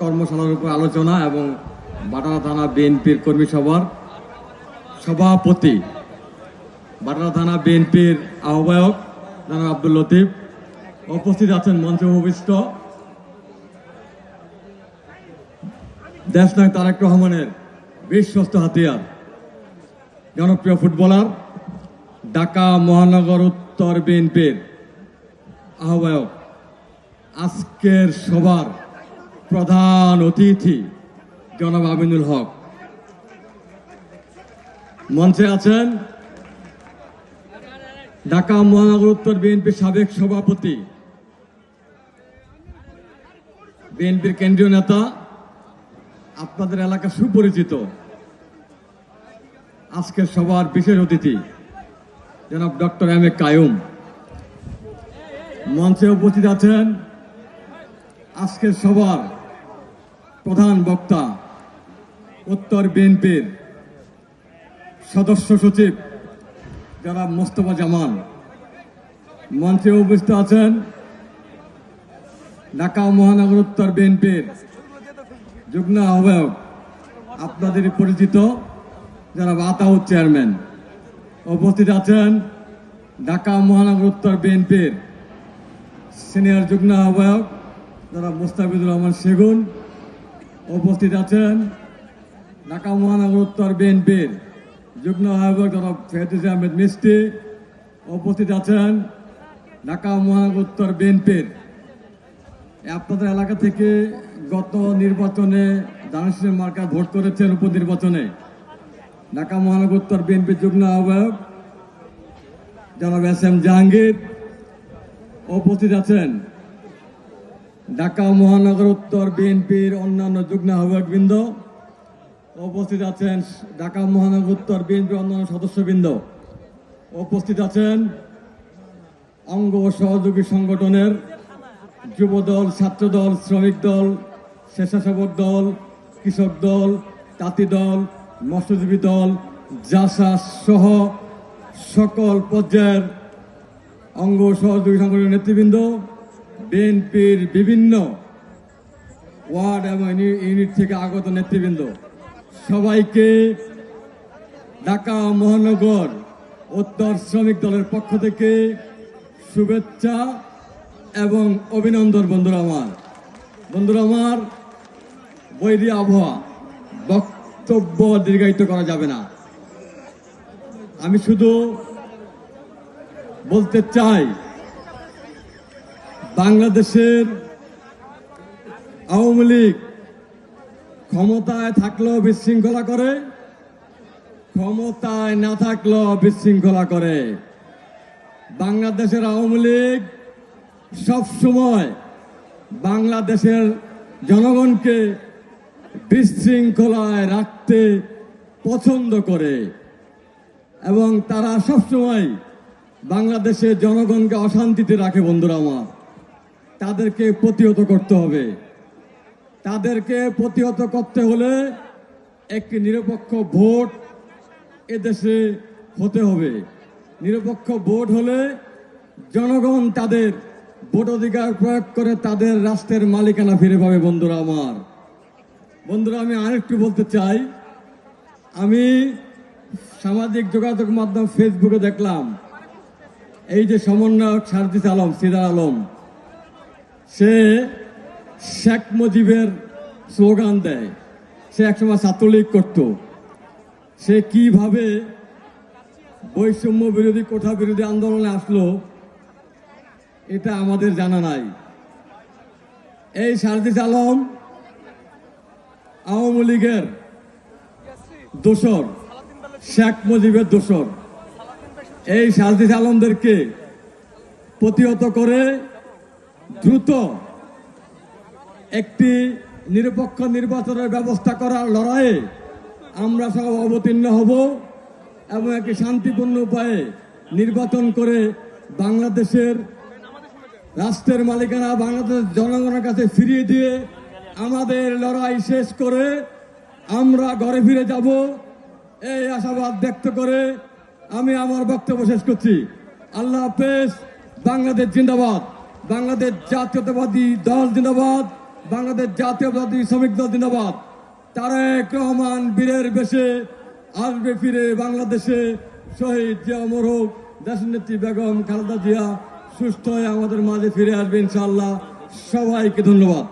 কর্মশালার উপর আলোচনা এবং বাটারা থানা বিএনপির কর্মী সভার সভাপতি বাটারা থানা বিএনপির আহ্বায়ক জনাব আব্দুল লতিফ, উপস্থিত আছেন মঞ্চ ভূমিষ্ঠ দেশনায়ক তারেক রহমানের বিশ্বস্ত হাতিয়ার, জনপ্রিয় ফুটবলার ঢাকা মহানগর উত্তর বিএনপির আহ্বায়ক। আজকের সবার প্রধান অতিথি, জনাব আমিনুল হক। মঞ্চে আছেন ঢাকা মহানগর উত্তর বিএনপির সাবেক সভাপতি, বিএনপির কেন্দ্রীয় নেতা, আপনাদের এলাকা সুপরিচিত। আজকের সবার বিশেষ অতিথি, জনাব ডক্টর এম এ কায়ুম। মঞ্চে উপস্থিত আছেন আজকের সবার প্রধান বক্তা উত্তর বিএনপির সদস্য সচিব যারা মোস্তফা জামান মঞ্চে উপস্থিত আছেন ঢাকা মহানগর উত্তর বিএনপির যুগ্ম আহ্বায়ক, আপনাদের পরিচিত যারা আতাউদ চেয়ারম্যান। উপস্থিত আছেন ঢাকা মহানগর উত্তর বিএনপির সিনিয়র যুগ্ম আহ্বায়ক জনাব মুস্তাফিজুর রহমান সেগুন উপস্থিত আছেন, ঢাকা মহানগর উত্তর বিএনপির যুগ্ম আহ্বায়ক জনাব ফেহদুজ আহমেদ মিস্তি উপস্থিত আছেন, ঢাকা মহানগর উত্তর বিএনপির আপনাদের এলাকা থেকে গত নির্বাচনে দানশীল মার্কা ভোট করেছেন উপনির্বাচনে। ঢাকা মহানগর উত্তর বিএনপির যুগ্ম আহ্বায়ক জনাব এস এম জাহাঙ্গীর উপস্থিত আছেন। ঢাকা মহানগর উত্তর বিএনপির অন্যান্য যুগ্ম আহ্বায়কবৃন্দ, উপস্থিত আছেন ঢাকা মহানগর উত্তর বিএনপির অন্যান্য সদস্যবৃন্দ। উপস্থিত আছেন অঙ্গ সহযোগী সংগঠনের যুব দল ছাত্র দল শ্রমিক দল, স্বেচ্ছাসেবক দল, কৃষক দল, তাঁতি দল, মৎস্যজীবী দল, জাসা সহ সকল পর্যায়ের অঙ্গ সহযোগী সংগঠনের নেতৃবৃন্দ বিএনপির বিভিন্ন ওয়ার্ড এবং ইউনিট থেকে আগত নেতৃবৃন্দ। সবাইকে ঢাকা মহানগর উত্তর শ্রমিক দলের পক্ষ থেকে শুভেচ্ছা এবং অভিনন্দন, বন্ধুরা আমার। বন্ধুরা আমার, বৈরী আবহাওয়া বক্তব্য দীর্ঘায়িত করা যাবে না। আমি শুধু বলতে চাই বাংলাদেশের আওয়ামী লীগ ক্ষমতায় থাকলেও বিশৃঙ্খলা করে, ক্ষমতায় না থাকলেও বিশৃঙ্খলা করে। বাংলাদেশের আওয়ামী লীগ সবসময় বাংলাদেশের জনগণকে বিশৃঙ্খলায় রাখতে পছন্দ করে এবং তারা সবসময় বাংলাদেশের জনগণকে অশান্তিতে রাখে বন্ধুরা আমার। তাদেরকে প্রতিহত করতে হবে। তাদেরকে প্রতিহত করতে হলে একটি নিরপেক্ষ ভোট এদেশে হতে হবে। নিরপেক্ষ ভোট হলে জনগণ তাদের ভোট অধিকার প্রয়োগ করে তাদের রাষ্ট্রের মালিকানা ফিরে পাবে, বন্ধুরা আমার। বন্ধুরা, আমি আরেকটু বলতে চাই। আমি সামাজিক যোগাযোগ মাধ্যম ফেসবুকে দেখলাম, এই যে সমন্বয়ক সারজিস আলম সিদার আলম সে শেখ মুজিবের স্লোগান দেয়। সে একসময় ছাত্রলীগ করত। সে কীভাবে বৈষম্য বিরোধী কোঠা বিরোধী আন্দোলনে আসলো, এটা আমাদের জানা নাই। এই সারজিস আলম আওয়ামী লীগের দোসর শেখ মুজিবের দোসর এই সারজিস আলমদেরকে প্রতিহত করে দ্রুত একটি নিরপেক্ষ নির্বাচনের ব্যবস্থা করার লড়াইয়ে আমরা সব অবতীর্ণ হব এবং একটি শান্তিপূর্ণ উপায়ে নির্বাচন করে বাংলাদেশের রাষ্ট্রের মালিকানা বাংলাদেশের জনগণের কাছে ফিরিয়ে দিয়ে আমাদের লড়াই শেষ করে আমরা ঘরে ফিরে যাব। এই আশাবাদ ব্যক্ত করে আমি আমার বক্তব্য শেষ করছি। আল্লাহ হাফেজ, বাংলাদেশ জিন্দাবাদ। বাংলাদেশ জাতীয়তাবাদী দল জিন্দাবাদ, বাংলাদেশ জাতীয়তাবাদী শ্রমিক দল জিন্দাবাদ। তারেক রহমান বীরের বেশে আসবে ফিরে বাংলাদেশে। শহীদ জিয়া অমর হোক, দেশনেত্রী বেগম খালেদা জিয়া সুস্থ হয়ে আমাদের মাঝে ফিরে আসবে ইনশাল্লাহ সবাইকে ধন্যবাদ।